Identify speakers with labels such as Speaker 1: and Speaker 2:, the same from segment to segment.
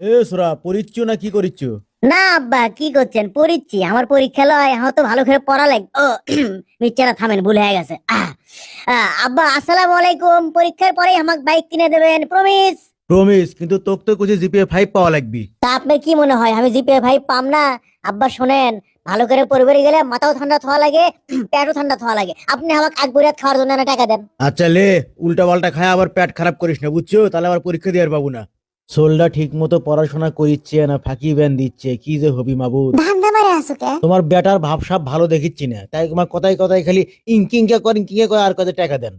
Speaker 1: এ সোরা পরিচ্ছ না কি করিচ্ছ?
Speaker 2: না আব্বা কি করছেন? পড়িচ্ছি। আমার পরীক্ষা লয় এখন তো ভালো করে পড়া লাগ ও মিচ্ছারা থামেন ভুল হয়ে গেছে। আহ, আহ, আব্বা আসসালামু আলাইকুম। পরীক্ষার পরে আমাকে বাইক কিনে দেবেন প্রমিস
Speaker 1: প্রমিস কিন্তু তোক তো কিছু জিপিএ ফাইভ পাওয়া লাগবি।
Speaker 2: তা আপনার কি মনে হয়? আমি পাম না? আব্বা শোনেন ভালো করে পরিবারে গেলে মাথাও ঠান্ডা থোয়া লাগে পেটও ঠান্ডা থোয়া লাগে। আপনি আমাকে বুড়াত খাওয়ার জন্য না টাকা দেন।
Speaker 1: আচ্ছা লে উল্টা পাল্টা খায় আবার পেট খারাপ করিস না বুঝছ? তাহলে আবার পরীক্ষা দিয়ে পাবো না। সোলটা ঠিক মতো পড়াশোনা করিচ্ছে না ফাঁকি ব্যান দিচ্ছে কি যে হবি মাবুদ?
Speaker 2: কে?
Speaker 1: তোমার বেটার ভাবসাব ভালো দেখিচ্ছি না তাই তোমার কথায় কথায় খালি ইঙ্কিঙ্কা করে ইঙ্কিঙ্কা করে আর কাজে টাকা দেন?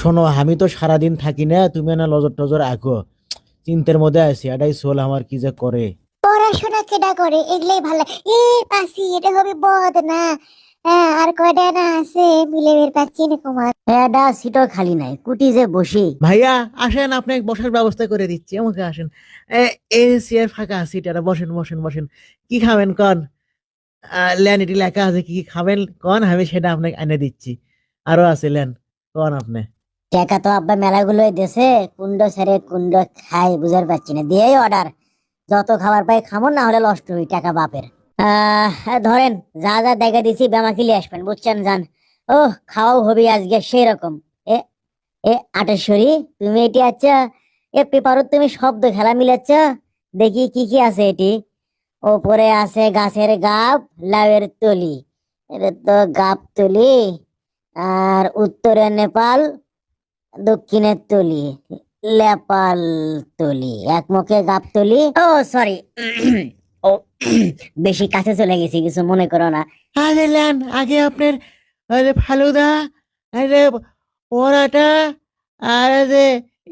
Speaker 1: শোনো আমি তো সারাদিন থাকি না তুমি না নজর টজর আঁকো চিন্তার মধ্যে আছি এটাই সোল আমার কি যে করে।
Speaker 2: পড়াশোনা কেডা করে? এগুলাই ভালো এ পাসি এটা হবে বদ না আর কয়টা না আছে মিলে বের পাচ্ছি না কুমার এটা সিটও খালি নাই কুটি যে বসি।
Speaker 1: ভাইয়া আসেন আপনি বসার ব্যবস্থা করে দিচ্ছি আমাকে আসেন। এ- এই চেয়ার ফাঁকা আছে এটা বসেন বসেন বসেন। কি খাবেন কন? লেখা আছে কি কি খাবেন কন? আমি সেটা আপনাকে এনে দিচ্ছি। আরও আছে লেন কন আপনি?
Speaker 2: টাকা তো আব্বা মেলাগুলোই দেশে কুন্ড ছেড়ে কুন্ড খাই বুঝার পাচ্ছি না দিয়েই অর্ডার যত খাবার পাই খামো না হলে নষ্ট হই টাকা বাপের। ধরেন, যা যা দেখা দিছি বেমা কিলে আসবেন, বুঝছেন যান ও খাওয়াও হবে আজকে সেই রকম এ এ, আটেশ্বরী, তুমি এটি আচ্ছা এ পেপারত তুমি শব্দ খেলা মিলাচ্ছ, দেখি কি কি আছে এটি। ওপরে আছে গাছের গাব, লাউয়ের তলি। এটা তো গাব তলি, আর উত্তরে নেপাল দক্ষিণের তলি, লেপাল তলি এক মুখে গাবতলি ও সরি ও বেশি কাছে চলে গেছি কিছু মনে করো না।
Speaker 1: আরে লেন আগে আপনার আরে ফালুদা আরে পরাটা আর যে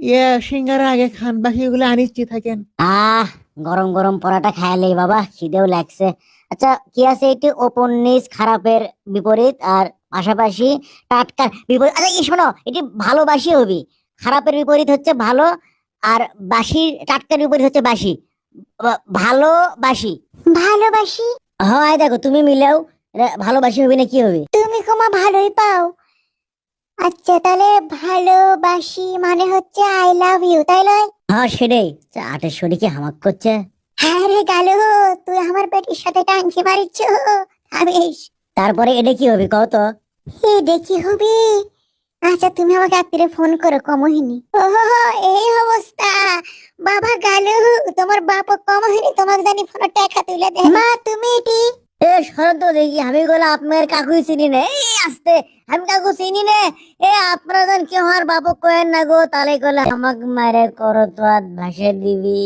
Speaker 1: ইয়ে সিঙ্গারা আগে খান বাকি ওগুলো আনিচ্ছি থাকেন।
Speaker 2: আহ গরম গরম পরাটা খাইলেই বাবা খিদেও লাগছে। আচ্ছা কি আছে এটি? ওপন উপন্যাস খারাপের বিপরীত আর পাশাপাশি টাটকা বিপরীত। আচ্ছা কি শোনো এটি ভালোবাসি হবি। খারাপের বিপরীত হচ্ছে ভালো আর বাসি টাটকার বিপরীত হচ্ছে বাসি। ভালোবাসি। ভালোবাসি? হয় দেখো তুমি মিলেও ভালোবাসি হবি না কি হবে? তুমি কমা ভালোই পাও। আচ্ছা তাহলে ভালোবাসি মানে হচ্ছে আই লাভ ইউ তাই নয়? হ্যাঁ সেটাই। আটের শরীরকে হামাক করছে। হ্যাঁ রে গালু তুই আমার পেটের সাথে টানতে পারিস থামিস। তারপরে এটা কি হবে কও তো? এটা কি হবে? আচ্ছা তুমি আমাকে রাত্রে ফোন করো কমহিনী। ও এই অবস্থা। বাবা গালু। তোমার বাপ কম হয়নি তোমাকে জানি ফোন টাকা তুলে দে মা তুমি এটি? এ শরৎ দেখি আমি গোলা আপনার কাকুই চিনি না। এই আসতে আমি কাকু চিনি না। এ আপনারা জন কেউ আমার বাপ কয়েন না গো তালে গলা আমাকে মারে করো তো ভাষা দিবি।